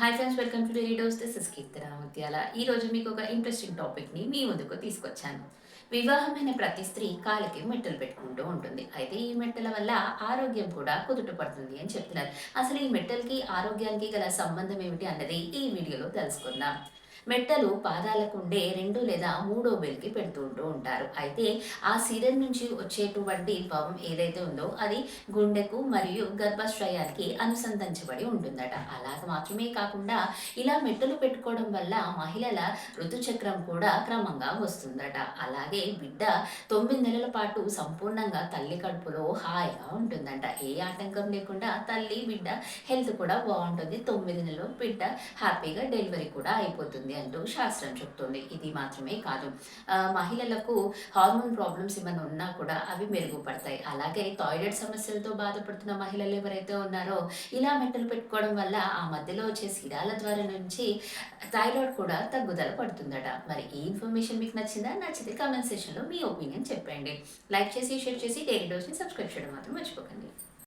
Hi friends welcome to daily dose this is Keerthana Muthyala ఈ రోజు మీకు ఒక ఇంట్రెస్టింగ్ టాపిక్ని మీ ముందుకు తీసుకొచ్చాను. వివాహమైన ప్రతి స్త్రీ కాలికి మెట్టలు పెట్టుకుంటూ ఉంటుంది. అయితే ఈ మెట్టల వల్ల ఆరోగ్యం కూడా కుదుట పడుతుంది అని చెప్తున్నారు. అసలు ఈ మెట్టలకి ఆరోగ్యానికి గల సంబంధం ఏమిటి అన్నది ఈ వీడియోలో తెలుసుకుందాం. మెట్టలు పాదాలకు ఉండే రెండు లేదా మూడో బెల్కి పెడుతూ ఉంటూ ఉంటారు. అయితే ఆ సీరియల్ నుంచి వచ్చేటువంటి భావం ఏదైతే ఉందో అది గుండెకు మరియు గర్భాశ్రయానికి అనుసంధించబడి ఉంటుందట. అలాగ మాత్రమే కాకుండా ఇలా మెట్టలు పెట్టుకోవడం వల్ల మహిళల ఋతుచక్రం కూడా క్రమంగా వస్తుందట. అలాగే బిడ్డ తొమ్మిది నెలల పాటు సంపూర్ణంగా తల్లి కడుపులో హాయిగా ఉంటుందంట. ఏ ఆటంకం లేకుండా తల్లి బిడ్డ హెల్త్ కూడా బాగుంటుంది. తొమ్మిది నెలలు బిడ్డ హ్యాపీగా డెలివరీ కూడా అయిపోతుంది. అంటూ శాస్త్రం చెప్తుంది. ఇది మాత్రమే కాదు. మహిళలకు హార్మోన్ ప్రాబ్లమ్స్ ఏమైనా ఉన్నా కూడా అవి మెరుగుపడతాయి. అలాగే థాయిరాయిడ్ సమస్యలతో బాధపడుతున్న మహిళలు ఎవరైతే ఉన్నారో ఇలా మెట్టలు పెట్టుకోవడం వల్ల ఆ మధ్యలో వచ్చే సిరాల ద్వారా నుంచి థైరాయిడ్ కూడా తగ్గుదల పడుతుందట. మరి ఈ ఇన్ఫర్మేషన్ మీకు నచ్చిందా? నచ్చితే కామెంట్ సెక్షన్లో మీ ఒపీనియన్ చెప్పండి. లైక్ చేసి షేర్ చేసి డైలీ డోస్ని సబ్స్క్రైబ్ చేయడం మాత్రం మర్చిపోకండి.